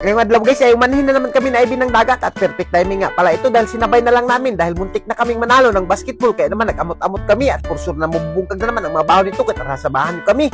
Ngayong adlaw guys, ay umanhin na naman kami na ng dagat. At perfect timing nga pala ito dahil sinabay na lang namin dahil muntik na kaming manalo ng basketball. Kaya naman nag-amot-amot kami at for sure na mabubungkag na naman ang mga baho nito. Kaya tarasabahan niyo kami.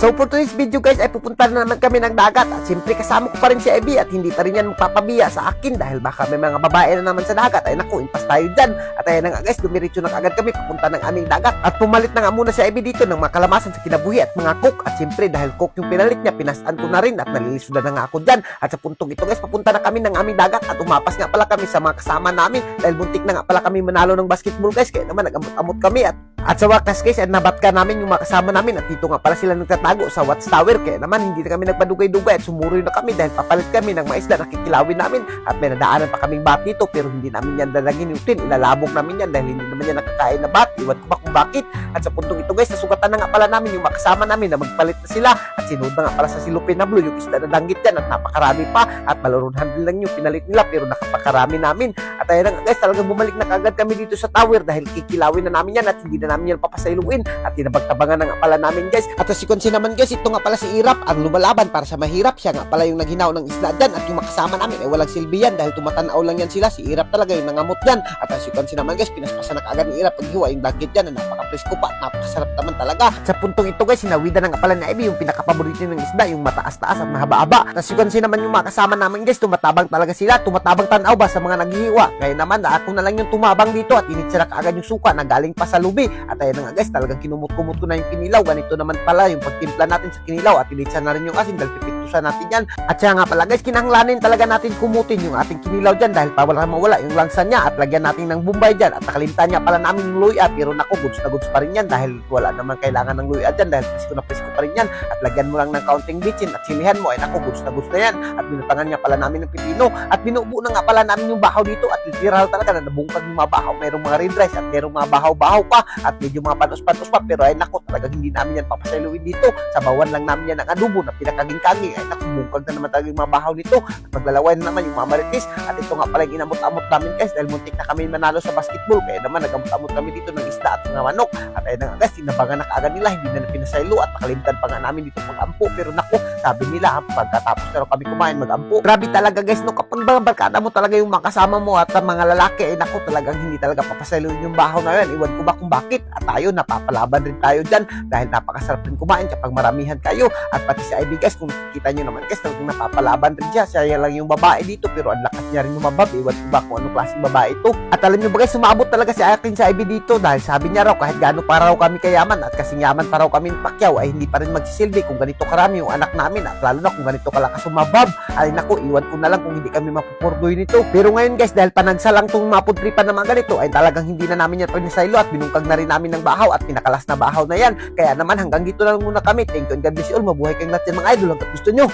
So for today's video guys ay pupunta na naman kami ng dagat. At siyempre kasama ko pa rin si Abby at hindi pa rin yan magpapabiya sa akin dahil baka may mga babae na naman sa dagat. Ay naku impas tayo dyan. At ayan nga guys dumiretso na agad kami papunta ng aming dagat. At pumalit na nga muna si Abby dito ng mga kalamasan sa kinabuhi at mga cook. At siyempre dahil cook yung pinalit niya pinasaan ko na rin at nalilisudan na nga ako dyan. At sa puntong ito guys papunta na kami ng aming dagat. At umapas nga pala kami sa mga kasama namin. Dahil buntik na nga pala kami manalo ng basketball guys. Kaya naman nag-amot-amot kami at at sa wakas guys, ay nabat ka namin yung mga kasama namin at dito nga pala sila nagtatago sa watchtower kaya naman hindi na kami nagpadugay-dugay at sumuroy na kami dahil papalit kami ng mais na nakikilawin namin at may nadaanan pa kaming bat dito pero hindi namin yan dalagin. Yung tin, ilalabog namin yan dahil hindi naman yan nakakain na bat, iwan ko ba kung bakit. At sa puntong ito guys, nasugatan na nga pala namin yung mga kasama namin na magpalit na sila. At sinunod na nga pala sa silupin na blue yung isda na danggit yan at napakarami pa. At malurun handle lang yung pinalit nila pero nakapakarami namin. At ayun guys, talagang bumalik na kagad kami dito sa tower dahil kikilawin na namin yan at hindi na namin yan papasailuin at tinabagtabangan na nga pala namin guys. At si Konsi naman guys, ito nga pala si Irap ang lumalaban para sa mahirap. Siya nga pala yung naghinaw ng isda dyan at yung makasama namin ay walang silbi yan dahil tumatanaw lang yan sila. Si Irap talaga yung nangamot dyan. At si Konsi naman guys, pinaspasan na kaagad ni Irap paghiwa yung blanket dyan na napaka-presko pa napakasarap naman talaga. Sa puntong ito guys, sinawida na nga pala ni Ivy yung pinakapaborito ng isda, yung mataas-taas at mahaba-haba. At si Konsi naman yung mga kasama namin guys, tumatabang talaga sila, tumatabang tanaw ba sa mga naghihiwa. Kaya naman, ako na lang yung tumabang dito at initsira kaagad yung suka na galing pa sa lubi. At ayun na nga guys, talagang kinumot-kumot ko na yung kinilaw. Ganito naman pala yung pagtimpla natin sa kinilaw at initsa na rin yung asin dahil pipitusan natin yan. At siya nga pala guys, kinahanglanin talaga natin kumutin yung ating kinilaw dyan dahil pawala mawala yung langsa niya at lagyan natin ng bumbay dyan. At nakalimtan niya pala namin yung luya pero naku, goods na goods pa rin yan dahil wala naman kailangan ng luya dyan dahil presko na presko pa rin yan. At lagyan mo lang ng kaunting bitchin at silihan mo ay naku, goods na goods na yan. At binutangan niya pala namin ng pipino. At binubuo na nga pala namin yung bahaw dito at literal talaga na nabungkag yung mga bahaw. Mayroong mga red at mayroong mga bahaw-bahaw pa at medyo mga panos-panos pa. Pero ay naku, talagang hindi namin yan papasailuin dito. Sa bawan lang namin yan ng adobo na pinakaging-kaging ay naku, bungkag na naman talaga yung mga nito. At maglalaway na naman yung mga maritis at ito nga pala yung inamot-amot namin guys dahil muntik na kami manalo sa basketball. Kaya naman nagamot-amot kami dito ng isda at mga manok. At ayun nga guys tinabangan na kaagad nila. Hindi na pinasaylo at nakalimtan pa nga namin dito mag-ampo pero naku sabi nila ha, pagkatapos na kami kumain mag-ampo. Grabe talaga guys no? Kapag mga barkada mo talaga yung mga mo at ang mga lalaki ay naku talagang hindi talaga papasaylo yung bahaw na yun iwan ko ba kung bakit? At tayo napapalaban rin tayo dyan dahil napakasarap rin kumain kapag maramihan kayo. At pati si Ivy guys kung kita nyo naman. Guys talagang napapalaban rin siya. Siya lang yung babae dito pero ang lakas niya rin lumabab iwan ko ba kung anong klaseng babae ito at alam nyo ba guys sumabot talaga si akin si Ivy dito dahil sabi niya raw kahit gaano pa raw kami kayaman at kasing yaman pa raw kami ng Pacquiao ay hindi pa rin magsisilbi kung ganito karami yung anak namin at lalo na kung ganito kalakas sumabab ay naku iwan ko na lang kung hindi kami mapupurdoy nito. Pero ngayon guys dahil panagsa lang tong mapudripan na mga ganito ay talagang hindi na namin yan pinisaylo at binungkag na rin namin ng bahaw at pinakalas na bahaw na yan. Kaya naman hanggang dito lang muna kami. Thank you and God bless you all. Mabuhay kayong lahat yan mga idol. Hanggat gusto nyo